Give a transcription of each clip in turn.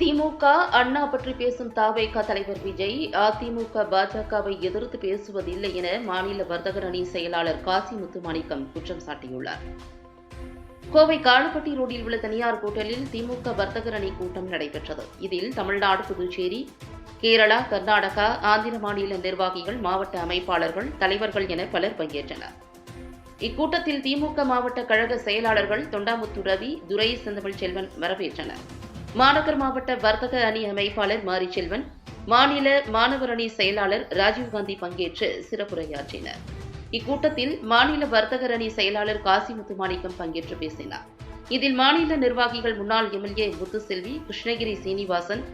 திமுக அண்ணா பற்றி பேசும் தாவேக தலைவர் விஜய் அதிமுக பாஜகவை எதிர்த்து பேசுவதில்லை என மாநில வர்த்தகர் அணி செயலாளர் காசி முத்துமாணிக்கம் குற்றம் சாட்டியுள்ளார். கோவை காலப்பட்டி ரோடில் உள்ள தனியார் ஹோட்டலில் திமுக வர்த்தகர் அணி கூட்டம் நடைபெற்றது. இதில் தமிழ்நாடு புதுச்சேரி கேரளா கர்நாடகா ஆந்திர மாநில நிர்வாகிகள் மாவட்ட அமைப்பாளர்கள் தலைவர்கள் என பலர் பங்கேற்றனர். இக்கூட்டத்தில் திமுக மாவட்ட கழக செயலாளர்கள் தொண்டாமுத்து ரவி துரை செந்தமிழ் செல்வன் வரவேற்றனர். மாநகர் மாவட்ட வர்த்தக அணி அமைப்பாளர் மாரிச்செல்வன் மாநில மாணவர் அணி செயலாளர் ராஜீவ்காந்தி பங்கேற்று சிறப்புரையாற்றினர். இக்கூட்டத்தில் மாநில வர்த்தகர் அணி செயலாளர் காசி முத்துமாணிக்கம் பங்கேற்று பேசினார். இதில் மாநில நிர்வாகிகள் முன்னாள் எம்எல்ஏ முத்துசெல்வி கிருஷ்ணகிரி சீனிவாசன்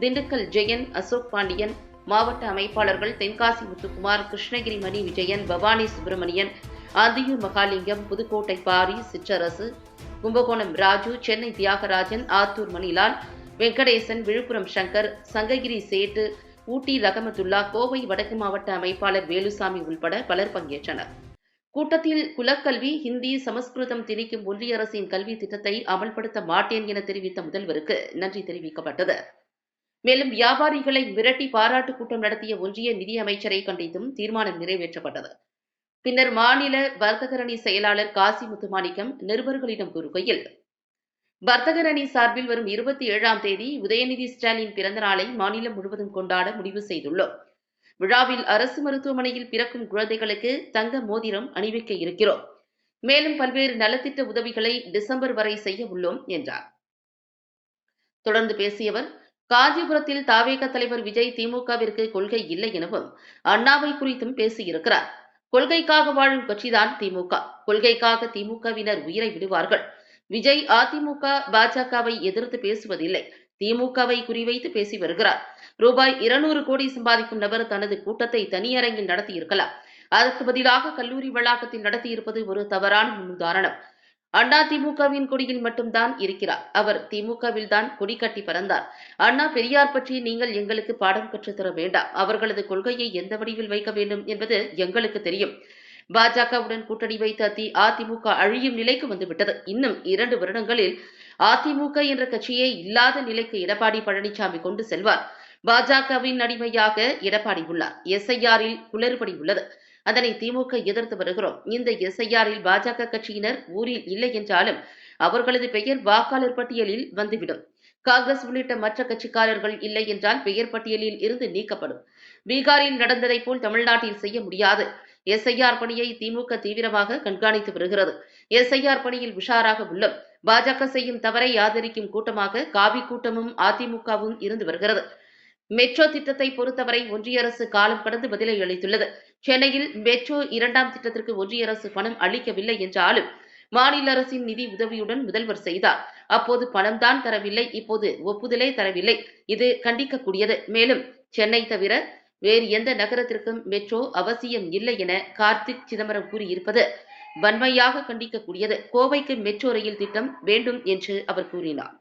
திண்டுக்கல் ஜெயன் அசோக் பாண்டியன் மாவட்ட அமைப்பாளர்கள் தென்காசி முத்துக்குமார் கிருஷ்ணகிரி மணி விஜயன் பவானி சுப்பிரமணியன் ஆந்தியூர் மகாலிங்கம் புதுக்கோட்டை பாரி சிற்றரசு கும்பகோணம் ராஜு சென்னை தியாகராஜன் ஆத்தூர் மணிலால் வெங்கடேசன் விழுப்புரம் சங்கர் சங்ககிரி சேட்டு ஊட்டி ரகமத்துல்லா கோவை வடக்கு மாவட்ட அமைப்பாளர் வேலுசாமி உள்பட பலர் பங்கேற்றனர். கூட்டத்தில் குலக்கல்வி ஹிந்தி சமஸ்கிருதம் திணிக்கும் ஒன்றிய அரசின் கல்வி திட்டத்தை அமல்படுத்த மாட்டேன் என தெரிவித்த முதல்வருக்கு நன்றி தெரிவிக்கப்பட்டது. மேலும் வியாபாரிகளை மிரட்டி பாராட்டு கூட்டம் நடத்திய ஒன்றிய நிதியமைச்சரை கண்டித்தும் தீர்மானம் நிறைவேற்றப்பட்டது. பின்னர் மாநில வர்த்தகரணி செயலாளர் காசி முத்துமாணிக்கம் நிருபர்களிடம் கூறுகையில் வர்த்தகரணி சார்பில் வரும் இருபத்தி ஏழாம் தேதி உதயநிதி ஸ்டாலின் பிறந்த நாளை மாநிலம் முழுவதும் கொண்டாட முடிவு செய்துள்ளோம். விழாவில் அரசு மருத்துவமனையில் பிறக்கும் குழந்தைகளுக்கு தங்க மோதிரம் அணிவிக்க இருக்கிறோம். மேலும் பல்வேறு நலத்திட்ட உதவிகளை டிசம்பர் வரை செய்ய உள்ளோம் என்றார். தொடர்ந்து பேசியவர் காஞ்சிபுரத்தில் தாவேக தலைவர் விஜய் திமுகவிற்கு கொள்கை இல்லை எனவும் அண்ணாவை குறித்தும் பேசியிருக்கிறார். கொள்கைக்காக வாழும் கட்சிதான் திமுக. கொள்கைக்காக திமுகவினர் உயிரை விடுவார்கள். விஜய் அதிமுக பாஜகவை எதிர்த்து பேசுவதில்லை. திமுகவை குறிவைத்து பேசி வருகிறார். ரூபாய் இருநூறு கோடி சம்பாதிக்கும் நபர் தனது கூட்டத்தை தனியரங்கில் நடத்தியிருக்கலாம். அதற்கு பதிலாக கல்லூரி வளாகத்தில் நடத்தியிருப்பது ஒரு தவறான முன்னுதாரணம். அண்ணா திமுகவின் கொடியில் மட்டும்தான் இருக்கிறார். அவர் திமுகவில் தான் கொடி கட்டி பறந்தார். அண்ணா பெரியார் பற்றி நீங்கள் எங்களுக்கு பாடம் கற்றுத்தர வேண்டாம். அவர்களது கொள்கையை எந்த வடிவில் வைக்க வேண்டும் என்பது எங்களுக்கு தெரியும். பாஜகவுடன் கூட்டணி வைத்த தி அதிமுக அழியும் நிலைக்கு வந்துவிட்டது. இன்னும் இரண்டு வருடங்களில் அதிமுக என்ற கட்சியே இல்லாத நிலைக்கு எடப்பாடி பழனிசாமி கொண்டு செல்வார். பாஜகவின் அடிமையாக எடப்பாடி உள்ளார். எஸ்ஐஆரில் குளறுபடி உள்ளது. அதனை திமுக எதிர்த்து வருகிறோம். இந்த எஸ்ஐஆரில் பாஜக கட்சியினர் ஊரில் இல்லை என்றாலும் அவர்களது பெயர் வாக்காளர் பட்டியலில் வந்துவிடும். காங்கிரஸ் உள்ளிட்ட மற்ற கட்சிக்காரர்கள் இல்லை என்றால் பெயர் பட்டியலில் இருந்து நீக்கப்படும். பீகாரில் நடந்ததை போல் தமிழ்நாட்டில் செய்ய முடியாது. எஸ்ஐஆர் பணியை திமுக தீவிரமாக கண்காணித்து வருகிறது. எஸ்ஐஆர் பணியில் உஷாராக உள்ளோம். பாஜக செய்யும் தவறை ஆதரிக்கும் கூட்டமாக காவி கூட்டமும் அதிமுகவும் இருந்து வருகிறது. மெட்ரோ திட்டத்தை பொறுத்தவரை ஒன்றிய அரசு காலம் கடந்து பதிலை அளித்துள்ளது. சென்னையில் மெட்ரோ இரண்டாம் திட்டத்திற்கு ஒன்றிய அரசு பணம் அளிக்கவில்லை என்றாலும் மாநில அரசின் நிதி உதவியுடன் முதல்வர் செய்தார். அப்போது பணம் தான் தரவில்லை இப்போது ஒப்புதலே தரவில்லை. இது கண்டிக்கக்கூடியது. மேலும் சென்னை தவிர வேறு எந்த நகரத்திற்கும் மெட்ரோ அவசியம் இல்லை என கார்த்திக் சிதம்பரம் கூறியிருப்பது வன்மையாக கண்டிக்கக்கூடியது. கோவைக்கு மெட்ரோ ரயில் திட்டம் வேண்டும் என்று அவர் கூறினார்.